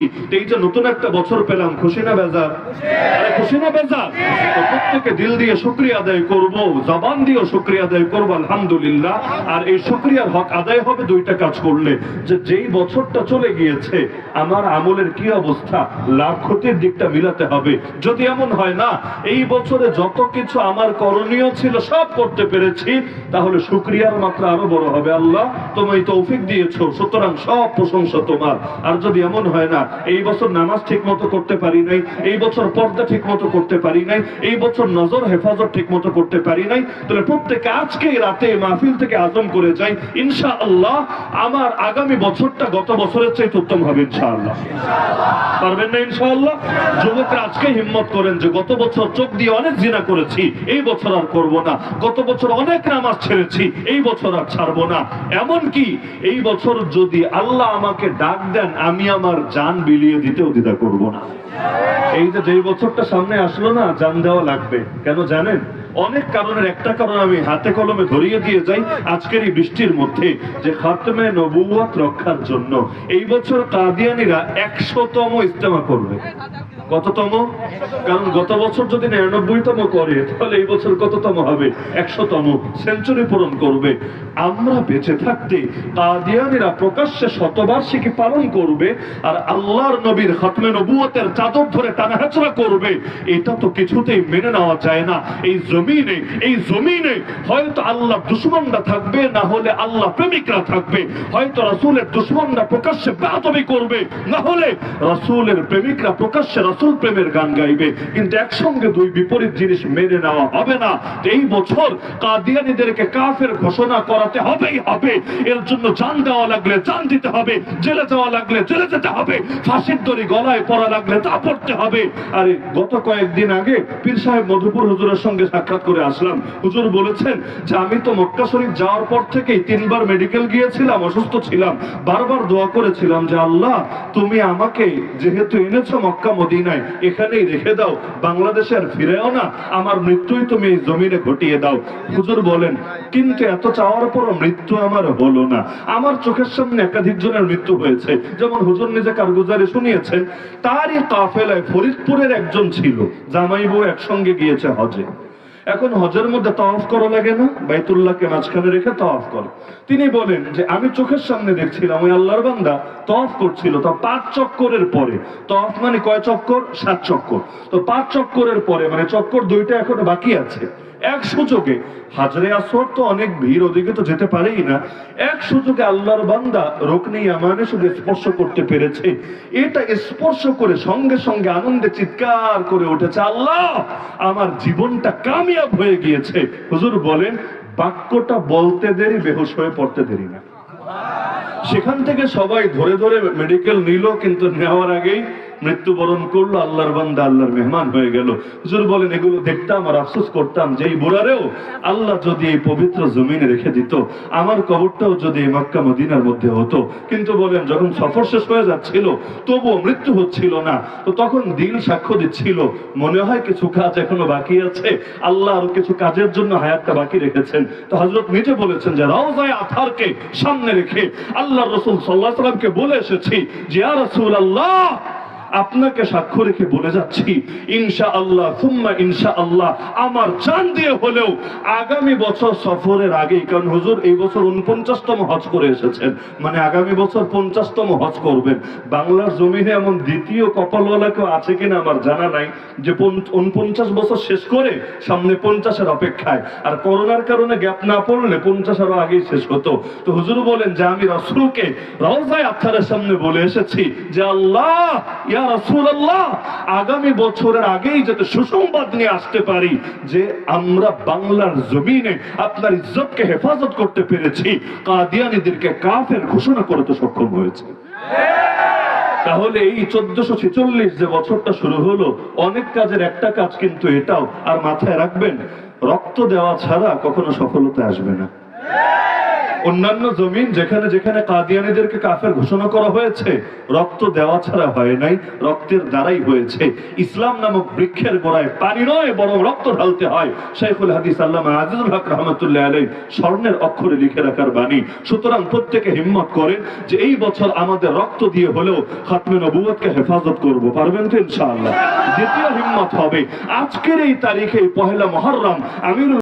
এই যে নতুন একটা বছর পেলাম খুশি না বেজার। আরে খুশি না বেজার দিল দিয়ে শুক্রিয়া আদায় করব, জবান শুক্রিয়া আদায় আলহামদুলিল্লাহ। আর এই শুক্রিয়ার হক আদায় হবে দুইটা কাজ করলে। যে যেই বছরটা চলে গিয়েছে, আমার আমলের কি অবস্থা? লাভ ক্ষতির দিকটা মিলাতে হবে। যদি এমন হয় না, এই বছরে যত কিছু আমার করণীয় ছিল, সব করতে পেরেছি, তাহলে শুক্রিয়ার মাত্রা আরও বড় হবে, আল্লাহ। তুমি তৌফিক দিয়েছ, সুতরাং সব প্রশংসা তোমার। আর যদি এমন হয় না এই বছর নামাজ ঠিক মতো করতে পারি নাই, এই বছর পর্দা ঠিক মতো করতে পারি নাই, এই বছর নজর হেফাজত ঠিক মতো করতে পারি নাই, তাহলে প্রত্যেকে আজকে রাতে মাহফিল থেকে আজম করে যাই ইনশা আল্লাহ আমার আগামী বছরটা গত বছরের চাইতে উত্তম হবে ইনশাআল্লাহ। পারবেন না ইনশাআল্লাহ? যুবকরা আজকে হিম্মত করেন যে গত বছর চোখ দিয়ে অনেক জিনা করেছি, এই বছর আর করব না। গত বছর অনেক নামাজ ছেড়েছি, এই বছর আর ছাড়বো না। এমন কি এই বছর যদি আল্লাহ আমাকে ডাক দেন, আমি আমার জান বিলিয়ে দিতেও দ্বিধা করব না। এই যে যেই বছরটা সামনে আসলো না, জান দেওয়া লাগবে। কেন জানেন? অনেক কারণের, একটা কারণ আমি হাতে কলমে ধরিয়ে দিয়ে যাই আজকের এই বৃষ্টির মধ্যে, যে খাতমে নবুয়াত রক্ষার জন্য। এই বছর কাদিয়ানিরা একশোতম ইস্তেমা করবে। কততম? কারণ গত বছর যদি নিরানব্বইতম করে, তাহলে এই বছর কততম হবে? একশোতম সেঞ্চুরি পূরণ করবে। আমরা বেঁচে থাকতে কাদিয়ানিরা প্রকাশ্যে শতবার্ষিকী পালন করবে, আর আল্লাহর নবীর খতমে নবুয়তের চাদর ধরে টানাহেচড়া করবে। এটা তো কিছুতেই মেনে নেওয়া যায় না। এই জমিনে, এই জমিনে হয়তো আল্লাহ দুশ্মনরা থাকবে, না হলে আল্লাহ প্রেমিকরা থাকবে। হয়তো রাসূলের দুশ্মনরা প্রকাশ্যে বেয়াদবি করবে, না হলে রাসূলের প্রেমিকরা প্রকাশ্যে রাসূল প্রেমের গান গাইবে। কিন্তু একসঙ্গে দুই বিপরীত জিনিস মেনে নেওয়া হবে না। এই বছর কাদিয়ানীদেরকে কাফের ঘোষণা করাতে হবেই হবে। এর জন্য জান দেওয়া লাগলে জান দিতে হবে, জেলে যাওয়া লাগলে জেলে যেতে হবে, ফাঁসির দড়ি গলায় পড়া লাগলে তা পড়তে হবে। আরে, গত কয়েকদিন আগে পীর সাহেব মধুপুর হুজুরের সঙ্গে সাক্ষাৎ করে আসলাম। হুজুর বলেছেন যে আমি তো মক্কা শরীফ যাওয়ার পর থেকেই তিনবার মেডিকেল গিয়েছিলাম, অসুস্থ ছিলাম। বারবার দোয়া করেছিলাম যে, আল্লাহ, তুমি আমাকে যেহেতু এনেছো মক্কা মদিনায়, এখানেই রেখে দাও, বাংলাদেশে আর ফিরেও না, আমার মৃত্যুই তুমি এই জমিনে ঘটিয়ে দাও। হুজুর বলেন, কিন্তু এত চাওয়ার পরও মৃত্যু আমার হলো না। আমার চোখের সামনে একাধিক জনের মৃত্যু হয়েছে। যেমন হুজুর নিজে কারগুজারে শুনিয়েছেন, তারই কাফেলায় ফরিদপুরের একজন ছিল জামাই বউ একসঙ্গে গিয়েছে হজে। এখন হজের মধ্যে তফ করা লাগে না? বাইতুল্লাহকে মাঝখানে রেখে তফ করে। তিনি বলেন যে, আমি চোখের সামনে দেখছিলাম, ওই আল্লাহর বান্দা তফ করছিল, তা পাঁচ চক্করের পরে। তফ মানে কয় চক্কর? সাত চক্কর। তো পাঁচ চক্করের পরে মানে চক্কর দুইটা এখনও বাকি আছে। এক সুযোগে। হাজরে আসর তো অনেক ভিড়, ওদিকে তো যেতে পারেই না। এক সুযোগে আল্লাহর বান্দা রোকনি আমানে শুধু স্পর্শ করতে পেরেছে। এটা স্পর্শ করে সঙ্গে সঙ্গে আনন্দে চিৎকার করে উঠেছে, আল্লাহ, আমার জীবনটা কামিয়াব হয়ে গিয়েছে। হুজুর বলেন, বাক্যটা বলতে দেরি, বেহুশ হয়ে পড়তে দেরি না। সেখান থেকে সবাই ধরে ধরে মেডিকেল নিল, কিন্তু নেওয়ার আগেই মৃত্যুবরণ করল, আল্লাহর বান্দা, আল্লাহর মেহমান হয়ে গেল। হুজুর বলেন, এগুলো দেখতাম আর আফসোস করতাম যে এই বুড়ারেও আল্লাহ যদি এই পবিত্র জমিনে রেখে দিত, আমার কবরটাও যদি এই মক্কা মদিনার মধ্যে হতো। কিন্তু বলেন, যখন সফর শেষ হয়ে যাচ্ছিল, তবুও মৃত্যু হচ্ছিল না। তো তখন দিন সাক্ষ্য দিচ্ছিল, মনে হয় কিছু কাজ এখনও বাকি আছে। আল্লাহ আরও কিছু কাজের জন্য হায়াতটা বাকি রেখেছেন। তো হজরত নিজে বলেছেন যে রাউজায় আথারকে সামনে রেখে আল্লাহ রসুল সাল্লাহ সাল্লামকে বলে এসেছি যে আর রসুল আল্লাহ আপনাকে সাক্ষ্য রেখে বলে যাচ্ছি ইনশা আল্লাহ ইনশা আল্লাহ আমার চান দিয়ে হলেও আগামী বছর সফরের আগেই, কারণ হুজুর এই বছর উনপঞ্চাশতম হজ করে এসেছেন মানে আগামী বছর পঞ্চাশতম হজ করবেন। বাংলার জমিনে এমন দ্বিতীয় কপালওয়ালা কেউ আছে কিনা আমার জানা নাই, যে উনপঞ্চাশ বছর শেষ করে সামনে পঞ্চাশের অপেক্ষায়, আর করোনার কারণে গ্যাপ না পড়লে পঞ্চাশ আরও আগেই শেষ হতো। তো হুজুর বলেন যে আমি রসুলকে রওজায় আত্মারের সামনে বলে এসেছি যে আল্লাহ আগামী বছরের আগেই যাতে সুসংবাদ নিয়ে আসতে পারি যে আমরা বাংলার জমিনে আপনার ইজ্জতকে হেফাজত করতে পেরেছি, কাদিয়ানীদেরকে কাফের ঘোষণা করতে সক্ষম হয়েছে। তাহলে এই চোদ্দশো ছেচল্লিশ যে বছরটা শুরু হলো, অনেক কাজের একটা কাজ কিন্তু এটাও, আর মাথায় রাখবেন, রক্ত দেওয়া ছাড়া কখনো সফলতা আসবে না। অন্যান্য জমিন যেখানে যেখানে কাদিয়ানিদেরকে কাফের ঘোষণা করা হয়েছে, রক্ত দেওয়া ছাড়া হয় নাই, রক্তের দ্বারাই হয়েছে। ইসলাম নামক বৃক্ষের গোড়ায় পানি নয়, বরং রক্ত ঢালতে হয়। শেখুল হাদিস আল্লামা আজিজুল হক রহমতুল্লাহ আলাই স্বর্ণের অক্ষরে লিখে রাখার বাণী। সুতরাং প্রত্যেকে হিম্মত করেন যে এই বছর আমাদের রক্ত দিয়ে হলেও খাতমে নবুয়তকে হেফাজত করব। পারবেন তো ইনশাআল্লাহ? দ্বিতীয় হিম্মত হবে, আজকের এই তারিখে পহেলা মহররম আমিরুল